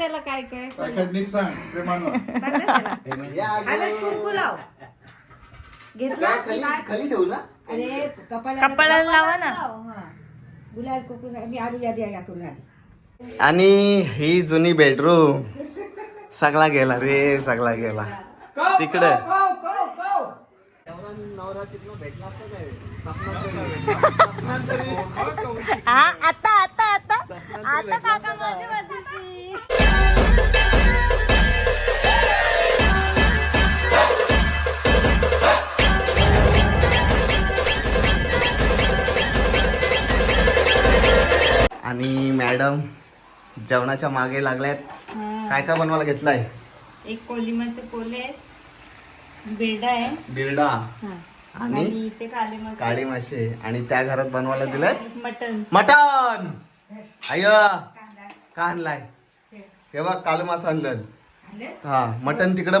त्याला काय काय? काय काय नीट सांग प्रेमानं. सांग ना त्याला या आलं कुंकू लाव. घेतला? खाली खाली ठेवू ना? अरे कपाळाला लावा ना. लाव, हा. गुलाल मी आलू यादी या करून आधी आणि ही जुनी बेडरूम. सगळा गेला रे सगळा गेला. तिकडे. हा आता आता काका माझ्या बाजूशी आणि मॅडम जेवणाच्या मागे लागल्यात. काय काय बनवायला घेतलाय? एक कोलिमाचे आहेत बेडा आहे. बिरडा. हा. आणि आणि ते काले मसाले काळी मासे आणि त्या घरात बनवायला दिलंय मटन मटन अय का आणलाय? हे. बघ काल मासा आणलं. हा मटन तिकडे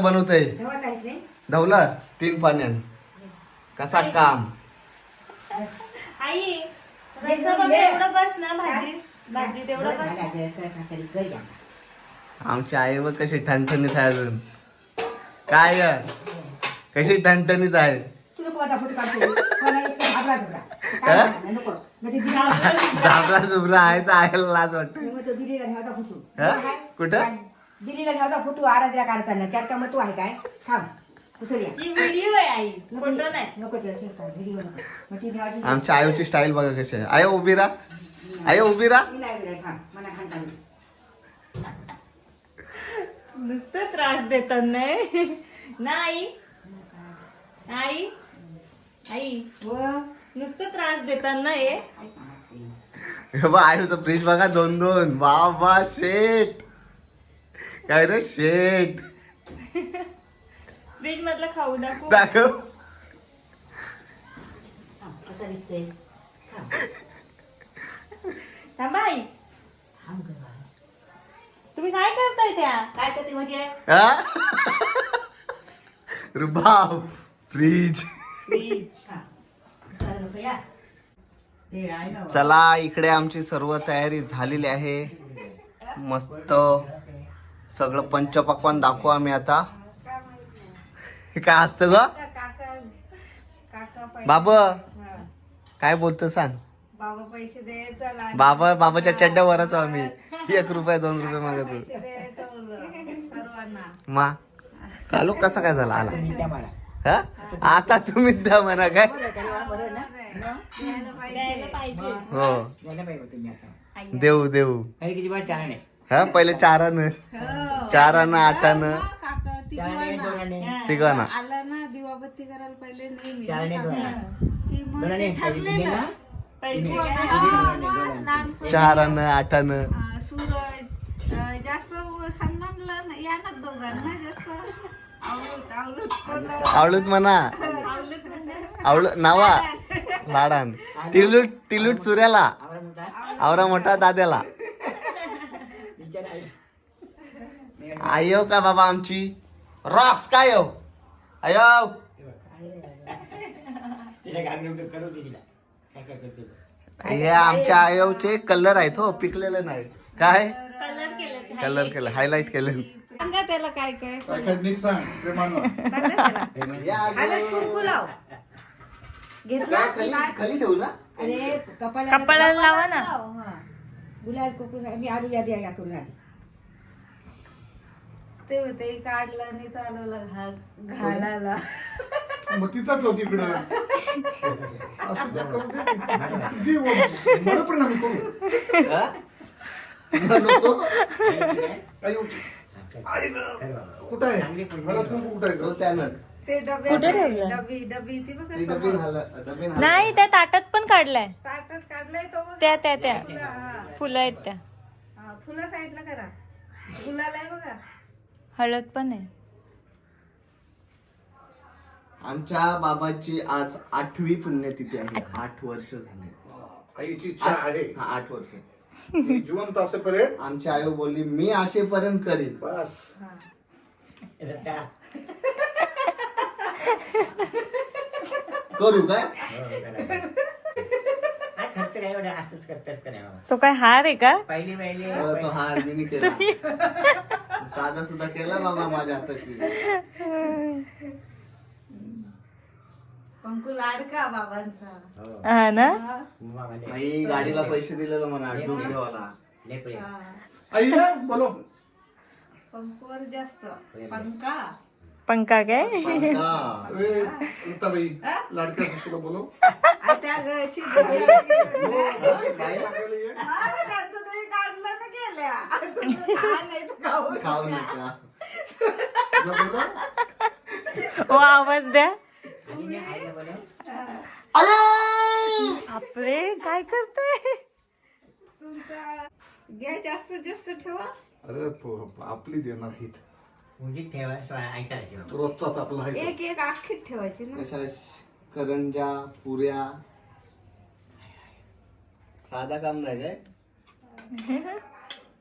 आहेत रे धवलं? तीन पाण्यान. कसा काम? आई रस्सा बघ. एवढं बस ना भाजी. भाजी तेवढं बस आमची आई बघ कशी ठणठणीत आहे अजून. काय? कशी ठणठणीत आहे काढतो. एक घाबरा झुबरा काय हा? नाही, नको. मग ते दिदीला झाबरा झुबरा आहे तर आयला लाज वाटत. मग तो दिदीला घ्यायचा फोटो. हा? काय? कुठं? काय? दिदीला घ्यायचा फोटो. आराध्या काढता ना त्यात का मग तू आहे काय? थांब. कुसर या. ही व्हिडिओ आहे आई. नको फोटो नाही. नको ते. असेल काय, व्हिडिओ नको. मग ती ठेवायची आमच्या आयोची स्टाईल बघा कशी आहे. आयो उभी राहा. आयो उभी राहा. मी नाही बिघडत, थांब. मला खान खाली नुसतं त्रास देतात नाही. आई? व नुसतं त्रास देतात ना हे काय सांगते बघ आयोचं फ्रीज बघा दोन दोन. वा वा शेट काय रे शेट फ्रीज मधलं खाऊ दाखवू. दाखव. कसा दिसतोय? थांब. आई. थांब गं बाळ. तुम्ही काय करताय त्या? काय करते म्हणजे? हा? रुबाब फ्रीज चला इकडे आमची सर्व तयारी झालेली आहे. मस्त सगळं पंचपक्वान दाखवू आम्ही आता. काय असतं ग? काका काका पैसे बाबा. काय बोलतो सांग? बाबा पैसे लहान बाबा बाबाच्या चड्ड्यावरच आम्ही. एक रुपये दोन रुपये मागतो मा कालू कसा काय झाला? आला. हा? आता तुम्ही द्या म्हणा काय? हो. देऊ देऊ. हा पहिले चारानं. हो. चारानं आठानं काका तिघांना. आला ना दिवाबत्ती करायला पहिले नेहमी चारानं आठानं सूरज जास्त सन्मानला या ना दोघांना जास्त. आवडत म्हणा. आवड नावा. लाडान टिलूट टिलूट चुऱ्याला. आवरा मोठा दाद्याला. आयो का बाबा आमची? रॉक्स काय हो आयो. हे आमच्या आयोचे कलर आहेत हो पिकलेले नाहीत. काय? कलर केलं ते. कलर केलं. हायलाइट केलं सांगा त्याला काय काय. काय काय नीट सांग प्रेमानं. सांग ना त्याला आलं कुंकू लाव. घेतला? खाली ठेवू ना? अरे कपाला कपाळाला लावा ना. लाव, हा. गुलाल कोकण मी आलू यादी या करून आधी. ते ते काढलं आणि चालवलं घा- घालायला. मग तिचाच होती इकडं असू द्या, करू दे. किती व- बरं परिणामी करू. हा? नको. आई, आई गं. कुठं आहे? मला कुंकू कुठं आहे? हो, गं? त्यानंच. ते डबे कुठे ठेवलं? डबी डबी ती बघ ती डबी घाला- डबी घाला. नाही त्या ताटात पण काढलाय. ताटात काढलंय तो बघ. त्या त्या त्या. फुलं, हा. फुलं आहेत त्या. हा, फुलं साईडला करा. फुलाला आहे बघा. हळद पण आहे. आमच्या बाबाची आज आठवी पुण्यतिथी आहे. आठ वर्ष झाले. आईची इच्छा आहे. हा आठ वर्ष. जिवंत असेपर्यंत आमची आई बोलली मी असेपर्यंत करीन. बस. करू काय? हो, खर्च काय एवढं असंच करतात का नाही बाबा? तो काय हार आहे का? पहिले पहिले तो हार मी केला. साधा सुद्धा केला बाबा माझ्या हाताशी. पंकू लाडका बाबांचा. हो हा ना? बाबा लय- आई गाडीला पैसे दिलेलो म्हणा. हा. आई बोलो. पंकूवर जास्त. पंका. पंका काय? लाडक्या सासूला बोलो? हा, काढलं तर गेल्या. नाही. ओ आवाज द्या. बोलव. बापरे काय करते तुमचा गॅस जास्तीत जास्त ठेवा. अरे प- आपलीच येणार आहेत मुंगीत ठेवा शिवाय ऐकायची. रोजचाच आपला आहे एक एक आखीत ठेवायची ना. कशा करंजा पुऱ्या. साधा काम नाही काय?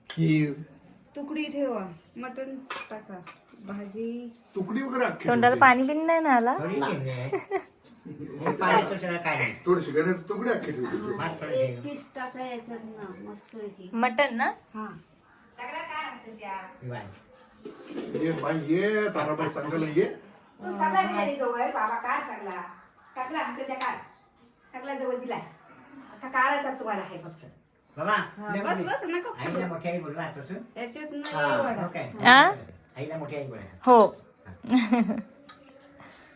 खीर. तुकडी ठेवा मटण टाका. भाजी तुकडी वगैरे अख्खी तोंडाला. पाणी बिन नाही ना आला काय. थोडीशी गणेश तुकडी अख्खी ठेवते भात थोडं एक. पीस टाका याच्यात ना मस्त पैकी मटन ना हा निवांत. ये बाई ये ताराबाई सांगायला ये तू सगळा दिला जवळ बाबा कार सगळा सगळा हसेल त्या कार सगळा जवळ दिलाय आता काराचा तुम्हाला आहे फक्त बाबा हा, लय बस मोठी. बस नका आईला मोठी आई बोलवा आजपासून. याच्यात हा, नाही हो वडा काय? आ? आईला मोठी आई बोला हो.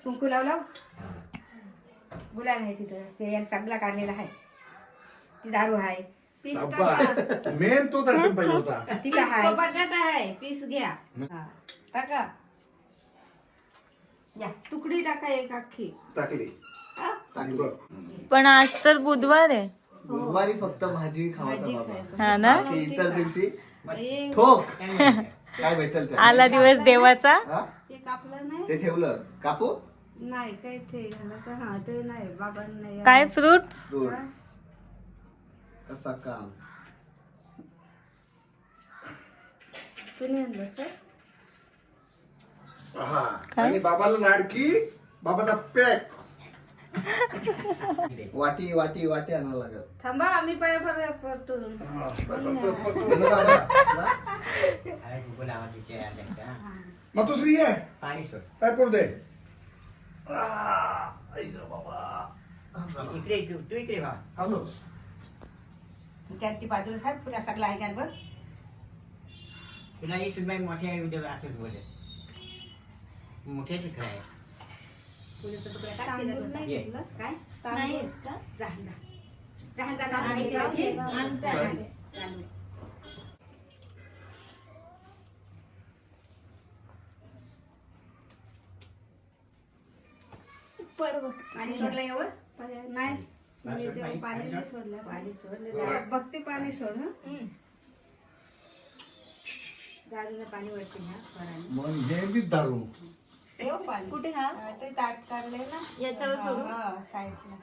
कुंकू लावला? गुलाब आहे तिथं. ते सगळा काढलेला आहे. ती दारू आहे. पीस टाका मेन तोच आयटम पाहिजे होता. तिला पीस आहे. तो बटाटा आहे. पीस घ्या. हा. टाका. या तुकडी टाका एक अख्खी. टाकली. हा? टाकली. पण आज तर बुधवार आहे. बुधवारी फक्त भाजी खायचं. हा ना? बाकी इतर दिवशी ठोक. काय भेटेल ते आला दिवस देवाचा? हा? एक आपलं नाही. ते ठेवलं. कापू? नाही काय ते घालायचं हा ते नाही बाबांना नाही काय फ्रुट्स? फ्रुट्स. कसा काम? तुम्ही आणलं का? हा. आणि बाबाला लाडकी बाबाचा पॅक वाटी वाटी वाटी आणावं लागत. थांबा आम्ही पाय तिच्या अंड्याच्या. मग दुसरी पाणी सोड. काय करू दे? इकडे तू तू इकडे बाबा. आलोच त्यात ती बाजूला साहेब पुऱ्या सगळा आहे त्यात बघ तुला ही सुनबाई मोठी आई उद्या असंच बोले मोठ्याच काय तुकडा तांदूळ नाही. घेतलं. काय? तांदूळ जा जा. आणि. आणते, आणते. बघ. पाणी सोडलं नाही. मी पाणी- पाणी पाणी नाही सोड. सोडलं. पाणी सोडलं. बघते पाणी सोड हं. गाडीला पाणी वळते ना स्वराने मग हे बी दारू. ठेव पाणी. कुठे हा? हा, ते ताट काढले ना. याच्यावर हा, सोडू? हा, साईडला.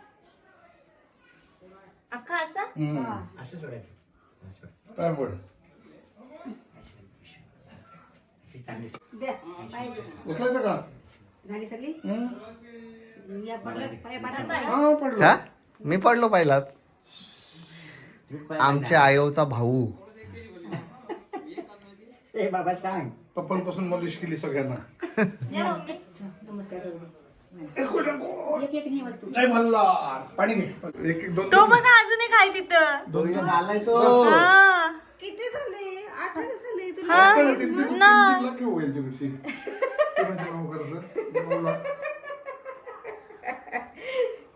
अख्खा असा? हा. असं सोडायचं. हा, सोड. काय पड ती चांगली द्या पाय द्या. उचलायचं का? झाली सगळी? हं? या पडलं पाय बांधा हा पडलं. हा? मी पडलो पहिलाच. आमच्या आयोचा भाऊ. ए बाबा सांग. पप्पांपासून मलिश केली सगळ्यांना. नमस्कार करू दे. एको नको. एक एक नाही वस्तू. जय मल्हार. पाणी घे. एक एक दोन तो बघा अजून एक आहे तिथं. दोन हा. किती झाले? आठ झाले तुला हा. चला, तीन- तीन- तीन- ना. तीन लाख घेऊ यांच्याकडची. ते म्हणजे नाव करायचं. नऊ लाख.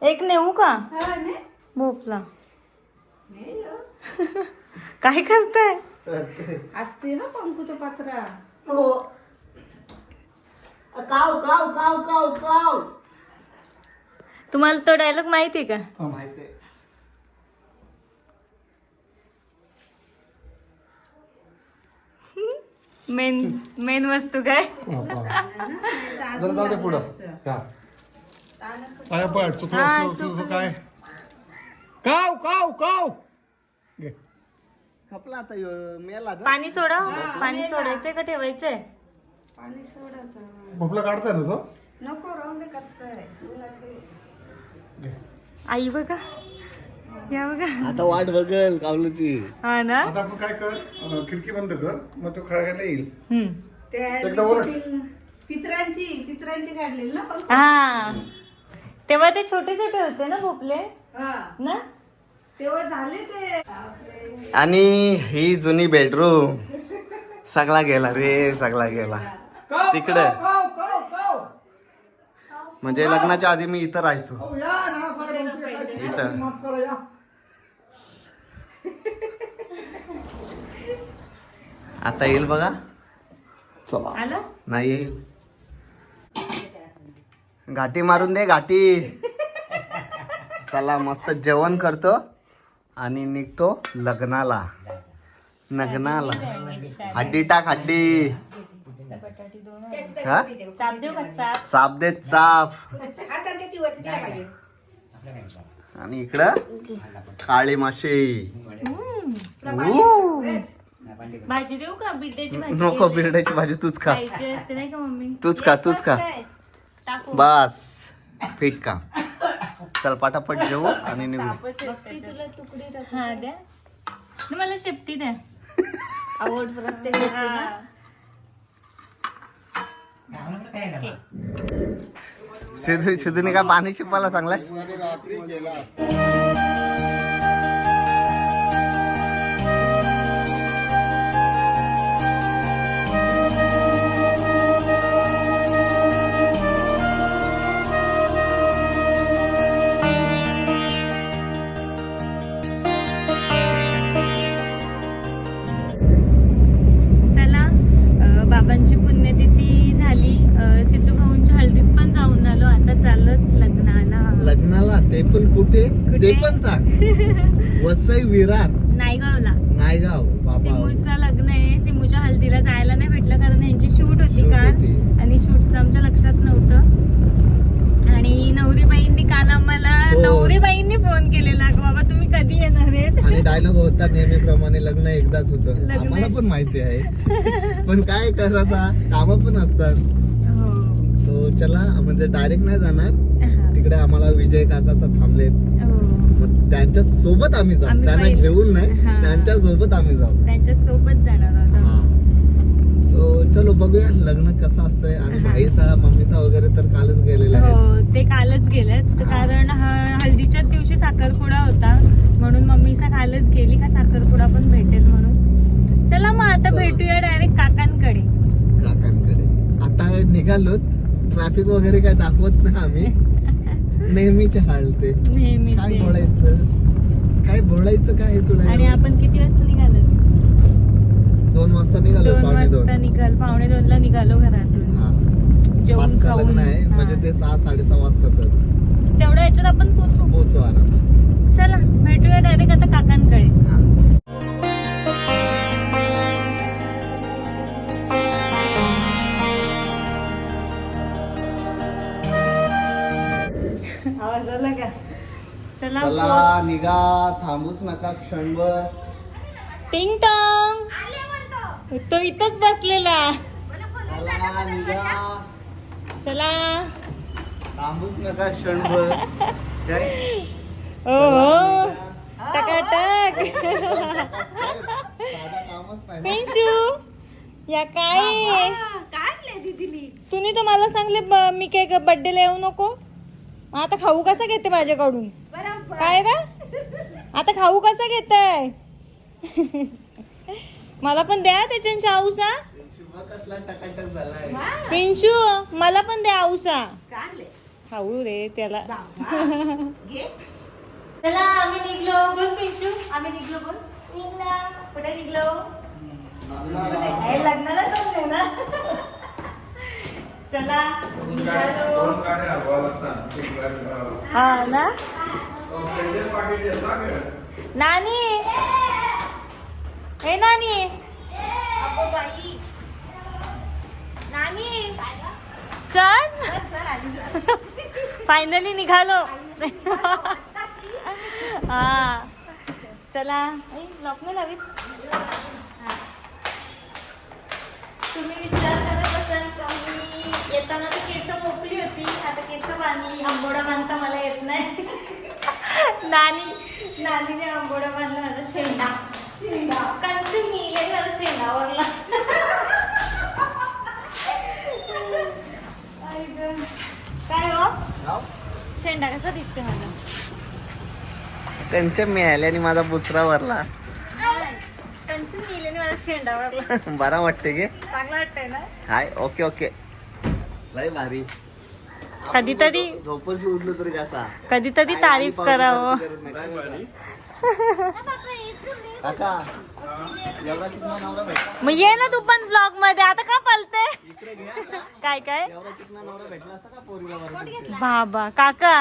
एक नेऊ का? हा नाही भोपला. काय करताय? असते ना पंकुचं पत्रा. काव काव काव काव काव. तुम्हाला तो डायलॉग माहिती आहे का? माहिती मेन मेन वस्तू काय? जरा जाऊ दे पुढं. हा. पड हा, असलं. काय? काव काव काव. घे. खपला आता ह्यो, मेला ना? पाणी सोडा पाणी सोडायचंय का ठेवायचंय? पाणी सोडायचं भोपला काढताय ना तो? नको राहून दे कच्चं आहे. उन्हात हे. घे. आई बघा. या बघा. आता वाट बघल कावलूची. हा ना? आता आपण काय कर अं, खिडकी बंद कर मग तो खायला येईल. हम्म. त्या एकदा ओरड. दिवशी पित्रांची पित्रांची काढलेली ना पण हा. तेव्हा ते छोटे छोटे होते ना भोपले? हा. ना? तेव्हा झाले ते. आणि ही जुनी बेडरूम. सगळा गेला रे सगळा गेला. तिकडे. काव, काव, काव, काव. म्हणजे लग्नाच्या आधी मी इथं राहायचो. इथं. आता येईल बघा. चला. आलं? नाही येईल. घाटी मारून दे घाटी. चला मस्त जेवण करतो आणि निघतो लग्नाला. लग्नाला. हड्डी टाक हड्डी. हा? चाप देऊ का चाप चाप दे चाप आता किती वरती द्या पाहिजे आणि इकडं? काळी माशी. भाजी देऊ का? बिड्याची भाजी नको बिरड्याची भाजी तूच खा. खायची असते नाही का मम्मी? तूच खा तूच खा. बस फिट का चल पटापट जेवू आणि निघू. आहेत त्याच्यात. हा द्या. न, मला शेपटी द्या. आवड. हा. सिद्धू सिद्धूने काय पाणी शिपायला सांगलाय? चला वसई विरार? नायगावला. नायगाव बाबा. सिमूचं लग्न आहे. सिमूच्या हळदीला जायला नाही भेटलं कारण यांची शूट होती Shoot काल. आणि शूटचं आमच्या लक्षात नव्हतं. आणि नवरीबाईंनी काल आम्हाला हो. नवरीबाईंनी फोन केलेला. की बाबा तुम्ही कधी येणार आहेत? आणि डायलॉग होता नेहमीप्रमाणे लग्न एकदाच होतं. लग्न- आम्हाला पण माहिती आहे. पण काय करायचा? काम पण असतात. हो. सो चला म्हणजे डायरेक्ट नाही जाणार. हा. तिकडे आम्हाला विजय काकासा थांबलेत. हो. त्यांच्यासोबत आम्ही जाऊ. आम्ही त्यांना पहिले- घेऊन नाही हा. त्यांच्यासोबत आम्ही जाऊ. त्यांच्यासोबत जाणार आहोत सो चलो बघूया लग्न कसं असतंय आणि हा. भाईचा मम्मीचा वगैरे तर कालच गेलेला आहे. हो ते कालच गेलेत. कारण ह- हळदीच्याच दिवशी साखरपुडा होता. म्हणून मम्मीचा कालच गेली का साखरपुडा पण भेटेल म्हणून. चला मग आता चला. भेटूया डायरेक्ट काकांकडे. काकांकडे. आता निघालो ट्रॅफिक वगैरे काय दाखवत नाही आम्ही. नेहमीचे हाल ते नेहमी काय बोलायचं? काय बोलायचं काय तुला? आणि आपण किती वाजता निघालो? दोन वाजता निघालो दोन पावणे दोन. वाजता निघाल पावणे दोन ला निघालो घरातून. जेवण खाऊन. लग्न आहे म्हणजे. ते सहा साडेसहा वाजता तर. तेवढ्या याच्यात आपण पोचू. पोहोचू आराम चला भेटूया डायरेक्ट आता काकांकडे. आवाज आला का? चला चला निघा. थांबूच नका क्षणभर. टिंग टॉंग. तो इथंच बसलेला. चला निघा. चला. थांबूच नका क्षणभर. काय? ओ हो टकाटक. साधं कामच नाही. ना. पेन्शू या काय? काय दीदीनी तुम्ही तर मला सांगले ब- मी काय बर्थडेला येऊ नको? आता खाऊ कसा घेते माझ्याकडून? काय रे आता खाऊ कसा घेताय? मला पण द्या त्याच्या आऊसा पिंशू मला पण द्या आऊसा खाऊ रे त्याला. चला आम्ही निघलो. बोल पिंशू आम्ही निघलो बोल. निघलो. कुठे निघलो? लग्नाला जमले ना. चला निघालो. हा ना? नानी? हे नानी. अगो बाई. नानी. चल. फायनली निघालो. हा. चला. लॉक नाही लावीत. तुम्ही मी येताना तर केस मोकली होती. आता केस बांधली आंबोडा बांधता मला येत नाही. नानी नानीने आंबोडा बांधला माझा शेंडा. कंच नीले माझा शेंडावरला. काय हो? शेंडा कसा दिसते माझा? कंच मिळाल्याने माझा बुचरा भरला कंच नीलेने माझा शेंडावरला बरा वाटते गे. चांगला वाटतंय ना? Hi okay okay. लय भारी. कधीतरी झोपशी उठलो तरी कसा? कधीतरी तारीफ करावं. काका एवढा चिकना नवरा भेटला? मग ये ना तू पण ब्लॉगमध्ये आता का पलते? काय काय? एवढा चिकना नवरा भेटला असता का पोरीला बरं बाबा काका.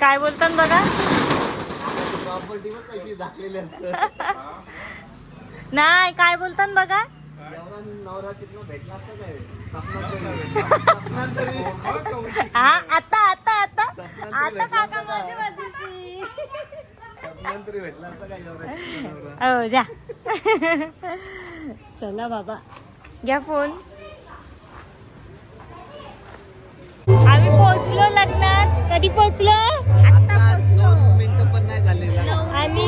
काय बोलतात बघा? नाही काय बोलतात बघा? हा आता आता आता. आता काका माझ्या? बाजूशी हो जा. चला बाबा. घ्या फोन. आम्ही पोहोचलो लग्नात. कधी पोहोचलो? आता दोन मिनिटं पण नाही झालेला. आणि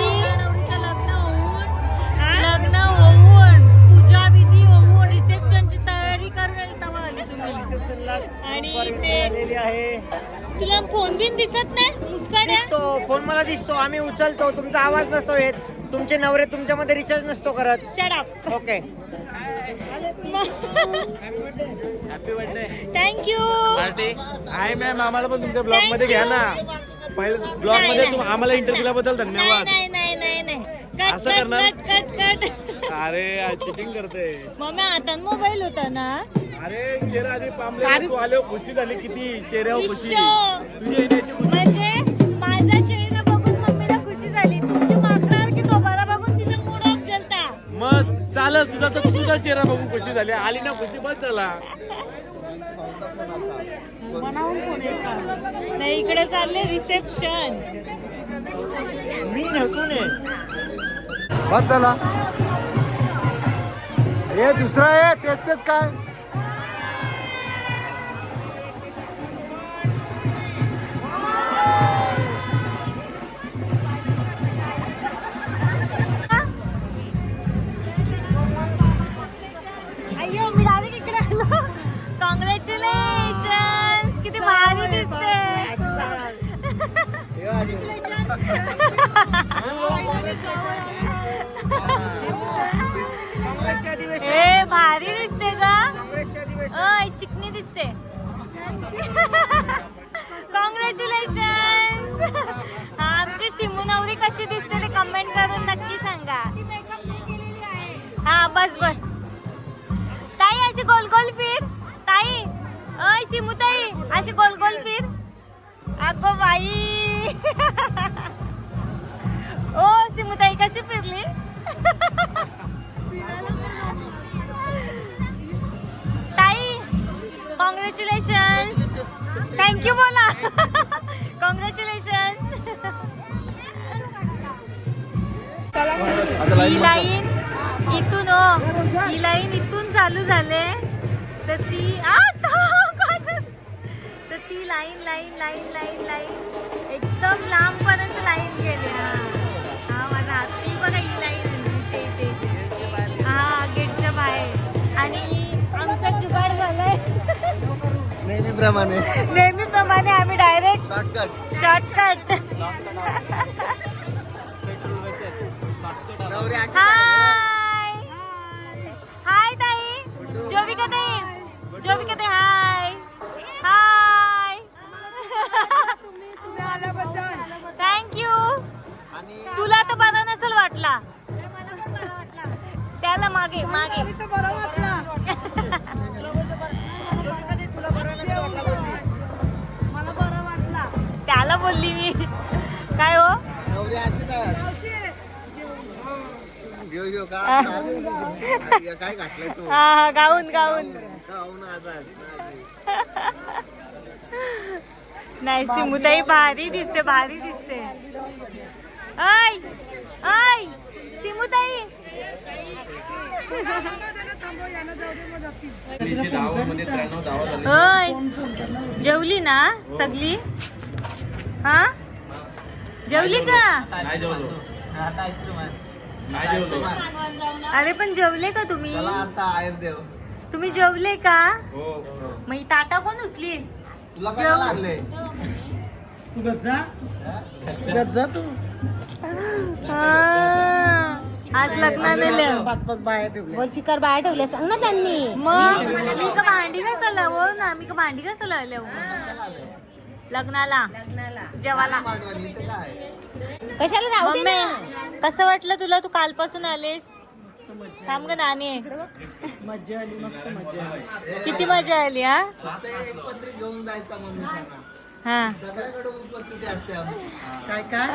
मला दिसतो आम्ही उचलतो तुमचा आवाज नसतो येत. तुमचे नवरे तुमच्यामध्ये रिचार्ज नसतो करत. शट ओके थँक्यू आहे मॅम आम्हाला पण तुमच्या ब्लॉगमध्ये घ्या ना. पहिले ब्लॉगमध्ये. तुम- आम्हाला इंटरव्ह्यू दिल्याबद्दल नाही धन्यवाद. नाही नाही नाही नाही कट असं कट करणार? कट कट कट अरे चिटिंग करते. मम्मी आता मोबाईल होता ना? अरे चेहरा आधी पामले तू आले खुशी झाली किती? चेहऱ्यावर खुशी. विश्व. तुझी येण्याची खुशी. म्हणजे चालत तुझा तर तुझा चेहरा बघून खुशी झाली. आली ना खुशी बस झाला नाही इकडे चालले रिसेप्शन. मी नव्हतो ने बस चला. हे दुसरं आहे तेच तेच काय? ए भारी दिसते का अय चिकनी दिसते. कॉंग्रॅच्युलेशन आमची सिमू नवरी कशी दिसते ते कमेंट करून नक्की सांगा. हा बस बस. ताई अशी गोल गोल फिर. ताई अय सिमू ताई अशी गोल गोल फिर. अगो बाई ओ सिमू ताई कशी फिरली ताई कॉंग्रॅच्युलेशन थँक्यू बोला कॉंग्रॅच्युलेशन ही लाईन इथून हो ही लाईन इथून चालू झाले. तर ती आ, line line line line line. एकदम लांब पर्यंत लाईन गेली हा हा माझा हात बघा ही लाईन ते ते. हा गेटच्या बाहेर. आणि आमचा जुगाड झालाय. नेहमीप्रमाणे. नेहमीप्रमाणे आम्ही डायरेक्ट शॉर्टकट हाय हाय ताई. जोविका ताई. जोविका ताई हाय तुला तर बरा नसेल वाटला. त्याला मागे मागे. त्याला बोलली मी. काय हो? काय हा हा गाऊन गाऊन. नाही सिमुताई भारी दिसते भारी दिसते. ऐ ऐ सिमुताई. होय जेवली ना सगळी? हा? जेवली का? नाही जेवलो नाही जेवलो अरे पण जेवले का तुम्ही? चला आता आहेस देव. तुम्ही जेवले का? हो मग ही ताटा कोण उचली? तुला काय लागले? आज लग्नाला बोल चिकर बाहेर ठेवले. सांग ना त्यांनी. मग? मी का भांडी घासायला हो ना मी का भांडी घासायला आले हो? लग्नाला. जेवाला इथे काय कशाला राहू दे ना. मम्मी कसं वाटलं तुला? तू कालपासून आलेस? थांब ग नाणे किती मजा आली हा? फक्त एक पत्रिक घेऊन जायचा मम्मी हा. सगळ्याकडे उपस्थिती असते आमची. काय काय?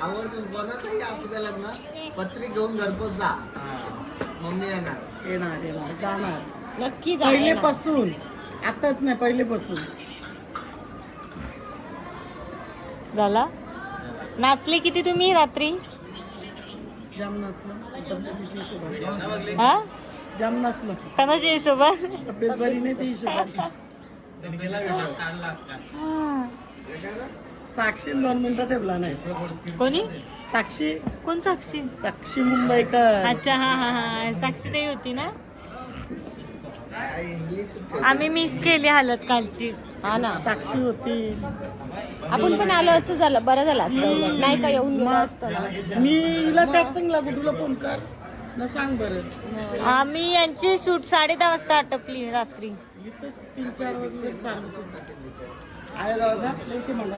आवर्जून कोणाचंही असू द्या लग्न पत्रिक घेऊन घरपोच जा. मम्मी येणार. नक्की जा पहिलेपासून आताच नाही पहिलेपासून. झाला? नाचले किती तुम्ही रात्री? जाम नसलं तब्येतीच्या हिशोबाने हा? जाम नसलं कोणाच्या हिशोबात तब्येत बरी नाही ती हिशोबाने साक्षी दोन मिनिटं ठेवला नाही. कोणी? साक्षी. कोण साक्षी? साक्षी मुंबईकर. अच्छा हा हा हा. साक्षी ताई होती ना? आम्ही मिस केली हालत कालची. हा ना. साक्षी होती. आपण पण आलो असतं झालं बरं झालं असतं. नाही का येऊन गेलो असतं. ना. मी हिला त्याच सांगला फोन कर? ना सांग बरं. आम्ही यांची शूट साडे दहा वाजता आटपली रात्री. इथंच तीन चार वाजले चालू आहे दादा इथे मला